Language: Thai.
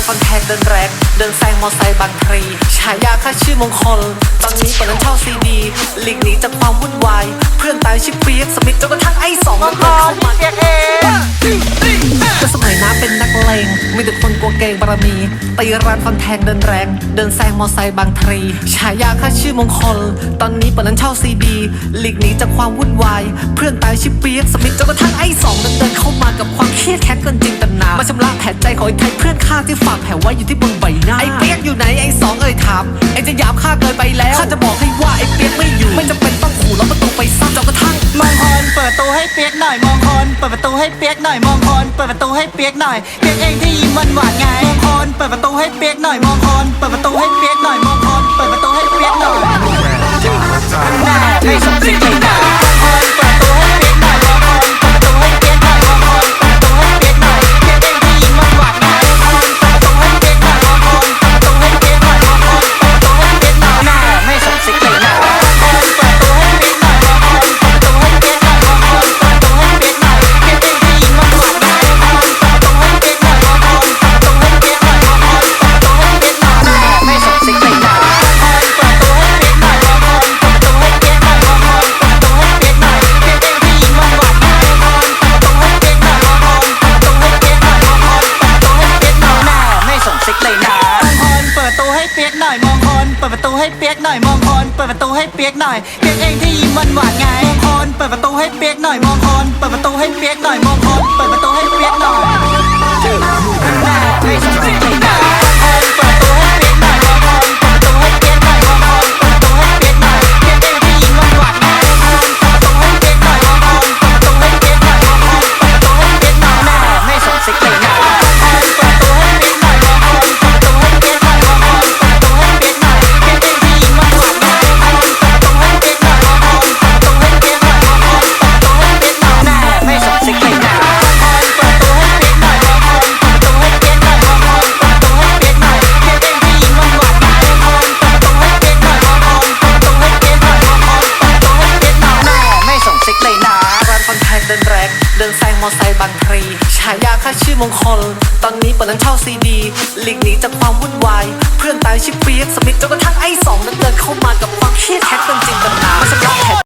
นฟันแทงเดินแรงเดินแซงมอไซค์บางพลีฉายาข้าชื่อมงคล ตอนนี้เปิดร้านเช่าซีดีหลีกหนีจากความวุ่นวาย เพื่อนตายชื่อเปียกสมิธจนกระทั่งไอ้สองมันเดินเข้ามา ง มีแต่คนกลัวเกงบารมีตีร้านฟันแทงเดินแรง เดินแซงมอไซค์บางพลีฉายาข้าชื่อมงคล ตอนนี้เปิดร้านเช่าซีดีหลีกหนีจากความวุ่นวาย เพื่อนตายชื่อเปียกสมิธจนกระทั่งไอ้สองเดินเดินเข้ามากับความเครียดแค้นเกินจินตนามาชำระแผลใจของไอ้ไทยเพื่อนข้าที่ฝากแผลไว้อยู่ที่บนใบหน้าไอ้เปียกอยู่ไหนไอ้สองเอ่ยถามไอ้จะหยาบข้าเกินไปแล้วข้าจะบอกให้ว่าไอ้เปียกไม่อยู่ไม่จำเป็นต้องขู่ล็อกประตูไปซ้ำจนกระทั่งมองคนเปิดประตูให้เปียกหน่อยมองคนเปิดประตูให้เปียกหน่อยมองคนเปิดประตูให้เปียกหน่อยเปียกเอที่ยิ้มหวานหวานไงมงคนเปิดประตูให้เปียกหน่อย เปิดประตูให้เปียกหน่อยมองคนเปิดประตูให้เปียกหน่อยมองคนเปิดประตูให้เปียกหน่อยเปียกเองที่ยิ้มหวานหวานไงมองคนเปิดประตูให้เปียกหน่อยมองคนเปิดประตูให้เปียกหน่อยมองคนเปิดประตูให้เปียกหน่อย มอไซค์บางพลีฉายาข้าชื่อมงคล ตอนนี้เปิดร้านเช่าซีดีหลีกหนีจากความวุ่นวาย เพื่อนตายชิปเปียกสมิธจนกระทั่งไอ้สองนั้นเดินเข้ามากับความเครียดแท็กเกิน